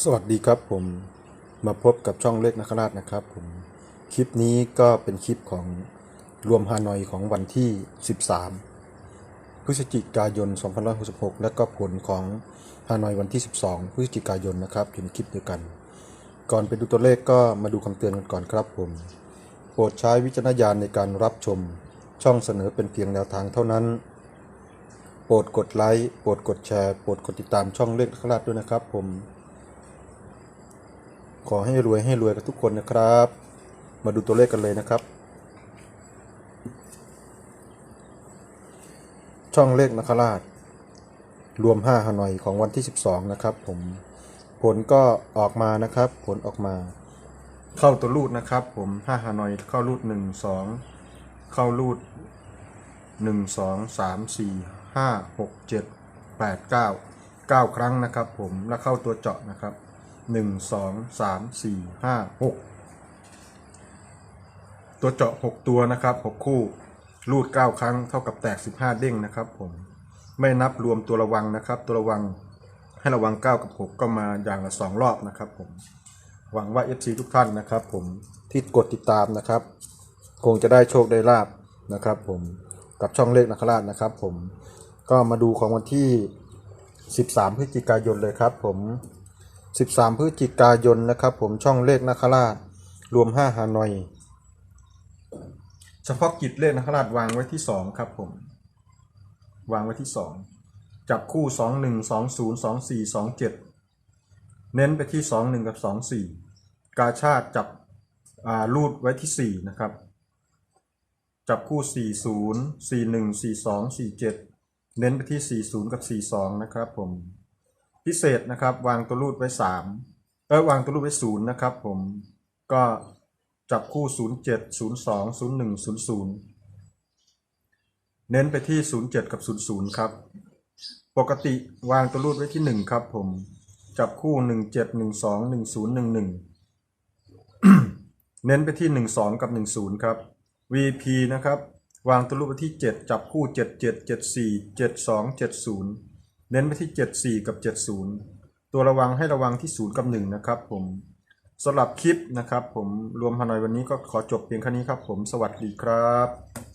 สวัสดีครับผมมาพบกับช่องเล็กนักราชนะครับผมคลิปนี้ก็เป็นคลิปของรวมฮานอยของวันที่ 13 พฤศจิกายน 2566 และก็ผลของฮานอยวันที่ 12 พฤศจิกายนนะครับอยู่ในคลิปเดียวกัน ก่อนไปดูตัวเลขก็มาดูคำเตือนกันก่อนครับผม โปรดใช้วิจารณญาณในการรับชมช่องเสนอเป็นเพียงแนวทางเท่านั้น โปรดกดไลค์โปรดกดแชร์โปรดกดติดตามช่องเล็กนักราชด้วยนะครับผม ขอให้รวยให้รวยกับทุกคนนะครับ มาดูตัวเลขกันเลยนะครับ ช่องเลขนักราช รวม5ฮานอยของวันที่ 12 นะครับ ผมผลก็ออกมานะครับ ผลออกมา เข้าตัวรูดนะครับ ผม5ฮานอยเข้ารูด 1 2 เข้ารูด 1 2 3 4 5 6 7 8 9 9 ครั้งนะครับ ผมแล้วเข้าตัวเจาะนะครับ หนึ่งสองสามสี่ห้าหกตัวเจาะหกตัวนะครับหกคู่รูดเก้าครั้งเท่ากับแตกสิบห้าเด้งนะครับผมไม่นับรวมตัวระวังนะครับ ตัวระวังให้ระวังเก้ากับหกก็มาอย่างละสองรอบนะครับผมหวังว่า FC ทุกท่านนะครับผมที่กดติดตามนะครับ คงจะได้โชคได้ลาบนะครับ ผมกับช่องเลขนักราชนะครับ ผมก็มาดูของวันที่ 13 พฤศจิกายนเลยครับ ผม 13 พฤศจิกายนนะครับผมช่องเลขนาคราชรวม 5 ฮานอย เฉพาะกิจเลขนาคราชวางไว้ที่ 2 ครับผม วางไว้ที่ 2 จับคู่ 2 1 2 0 2 4 2 7 เน้นไปที่ 2 1 กับ 2 4 กาชาติจับรูดไว้ที่ 4 นะครับ จับคู่ 4 0 4 1 4 2 4 7 เน้นไปที่ 40 กับ 42 นะครับผม พิเศษนะครับ วางตัวรูดไว้สามเออวางตัวรูดไว้ศูนย์นะครับผมก็จับคู่ศูนย์เจ็ดศูนย์สองศูนย์หนึ่งศูนย์ศูนย์เน้นไปที่ศูนย์เจ็ดกับศูนย์ศูนย์ครับ ปกติวางตัวรูดไว้ที่หนึ่งครับผม จับคู่หนึ่งเจ็ดหนึ่งสองหนึ่งศูนย์หนึ่งหนึ่งเน้นไปที่หนึ่งสองกับหนึ่งศูนย์ครับ VP นะครับ วางตัวรูปไปที่ 7 จับคู่ 7 7 7 4 7 2 7 0 เน้นไปที่ 7 4 กับ 70 ตัวระวังให้ระวังที่ 0 กับ 1 นะครับผมสำหรับคลิปนะครับผมรวมฮานอยวันนี้ก็ขอจบเพียงแค่นี้ครับผมสวัสดีครับ